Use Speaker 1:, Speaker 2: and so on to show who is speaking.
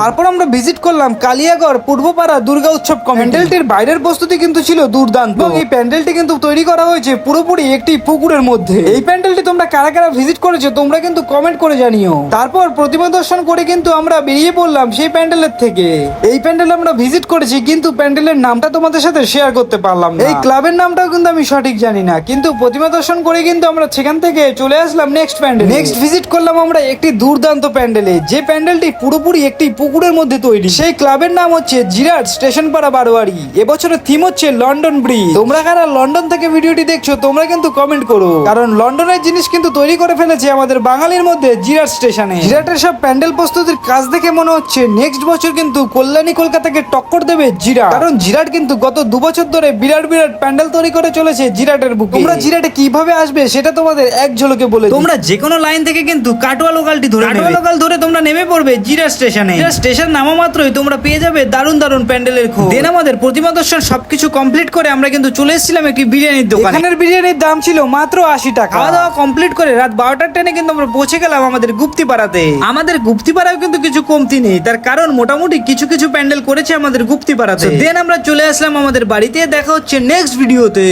Speaker 1: তারপর আমরা ভিজিট করলাম কালিয়াগড় পূর্বপাড়া দুর্গা উৎসব প্যান্ডেলটির বাইরের প্রস্তুতি কিন্তু ছিল দুর্দান্ত। এই প্যান্ডেলটি কিন্তু তৈরি করা হয়েছে পুরোপুরি একটি পুকুরের মধ্যে। এই প্যান্ডেলটি তোমরা কারা কারা ভিজিট করেছ তোমরা কিন্তু কমেন্ট করে জানিও। তারপর প্রতিমা দর্শন করে কিন্তু আমরা বেরিয়ে পড়লাম সেই প্যান্ডেলের থেকে। এই প্যান্ডেল আমরা ভিজিট করেছি কিন্তু প্যান্ডেলের নামটা তোমাদের সাথে শেয়ার করতে পারলাম না। এই ক্লাবের নামটাও কিন্তু আমি সঠিক জানি না কিন্তু প্রতিমা দর্শন করে কিন্তু আমরা সেখান থেকে চলে আসলাম নেক্সট প্যান্ডেল। নেক্সট ভিজিট করলাম আমরা একটি দুর্দান্ত প্যান্ডেলে যে প্যান্ডেলটি পুরোপুরি একটি পুকুরের মধ্যে তৈরি। সেই ক্লাবের নাম হচ্ছে জিরাট স্টেশন পাড়া বারোয়ারি। এবছরের থিম হচ্ছে লন্ডন ব্রিজ। তোমরা কারা লন্ডন থেকে ভিডিওটি দেখছ তোমরা কিন্তু কমেন্ট করো। কারণ লন্ডনের জিনিস কিন্তু তৈরি করে ফেলেছে আমাদের বাঙালির মধ্যে জিরাট স্টেশনে। জিরাটের সব প্যান্ডেল প্রস্তুতির কাজ দেখে মনে হচ্ছে নেক্সট বছর কিন্তু কল্যাণী কলকাতাকে টক্কর দেবে জিরাট। কারণ জিরাট কিন্তু গত দু বছর ধরে বিরাট বিরাট প্যান্ডেল তৈরি করে চলেছে জিরাটের বুকে। তোমরা জিরাটে কীভাবে আসবে সেটা তোমাদের এক ঝলকে বলে
Speaker 2: তোমরা যে কোনো লাইন থেকে কিন্তু কাটোয়া লোকালটি ধরে কাটোয়া লোকাল ধরে তোমরা নেমে পড়বে জিরা স্টেশনে। স্টেশন নামা মাত্রই তোমরা পেয়ে যাবে দারুণ দারুণ প্যান্ডেলের খোঁজ। দেন আমাদের প্রতিমা দর্শন সবকিছু কমপ্লিট করে আমরা কিন্তু চলে এসেছিলাম একটি বিরিয়ানির দোকানে।
Speaker 1: এখানের বিরিয়ানির দাম ছিল মাত্র আশি টাকা।
Speaker 2: খাওয়া দাওয়া কমপ্লিট করে রাত বারোটার ট্রেনে কিন্তু আমরা পৌঁছে গেলাম আমাদের গুপ্তিপাড়াতে। আমাদের গুপ্তিপাড়াও কিন্তু কিছু কমতি নেই। তার কারণ মোটামুটি কিছু কিছু প্যান্ডেল করেছে আমাদের গুপ্তিপাড়াতে। দেন আমরা চলে আসলাম আমাদের বাড়িতে। দেখা হচ্ছে নেক্সট ভিডিওতে